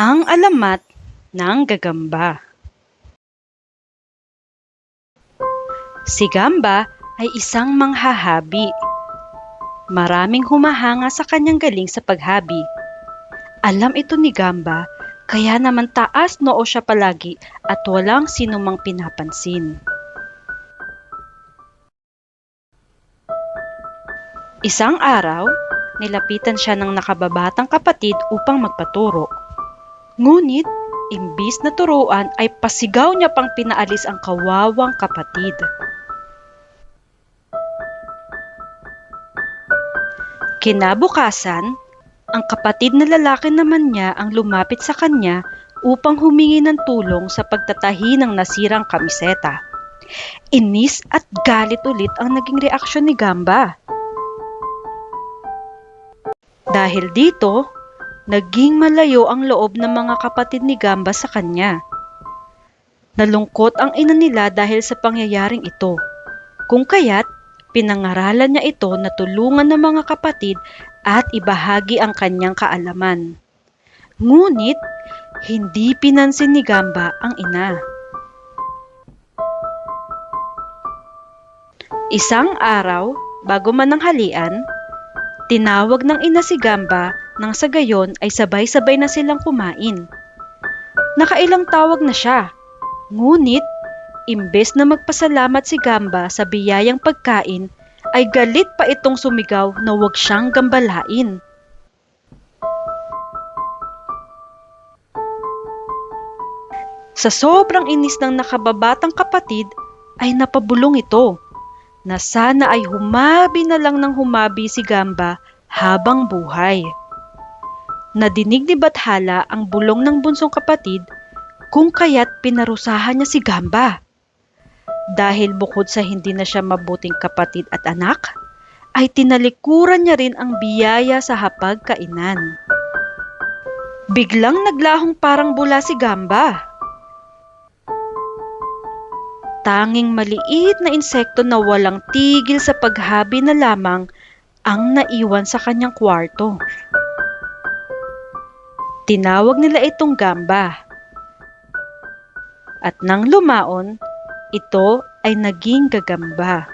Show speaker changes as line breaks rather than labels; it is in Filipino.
Ang alamat ng gagamba. Si Gamba ay isang manghahabi. Maraming humahanga sa kanyang galing sa paghabi. Alam ito ni Gamba, kaya naman taas noo siya palagi at walang sinumang pinapansin. Isang araw, nilapitan siya ng nakababatang kapatid upang magpaturo. Ngunit, imbis na turuan ay pasigaw niya pang pinaalis ang kawawang kapatid. Kinabukasan, ang kapatid na lalaki naman niya ang lumapit sa kanya upang humingi ng tulong sa pagtatahi ng nasirang kamiseta. Inis at galit ulit ang naging reaksyon ni Gamba. Dahil dito, naging malayo ang loob ng mga kapatid ni Gamba sa kanya. Nalungkot ang ina nila dahil sa pangyayaring ito. Kung kaya't, pinangaralan niya ito na tulungan ng mga kapatid at ibahagi ang kanyang kaalaman. Ngunit, hindi pinansin ni Gamba ang ina. Isang araw, bago man ang halian, tinawag ng ina si Gamba nang sa gayon ay sabay-sabay na silang kumain. Nakailang tawag na siya, ngunit imbes na magpasalamat si Gamba sa biyayang pagkain, ay galit pa itong sumigaw na huwag siyang gambalain. Sa sobrang inis ng nakababatang kapatid ay napabulong ito na sana ay humabi na lang ng humabi si Gamba habang buhay. Nadinig ni Bathala ang bulong ng bunsong kapatid kung kaya't pinarusahan niya si Gamba. Dahil bukod sa hindi na siya mabuting kapatid at anak, ay tinalikuran niya rin ang biyaya sa hapagkainan. Biglang naglahong parang bula si Gamba. Tanging maliit na insekto na walang tigil sa paghabi na lamang ang naiwan sa kanyang kwarto. Tinawag nila itong gamba. At nang lumaon, ito ay naging gagamba.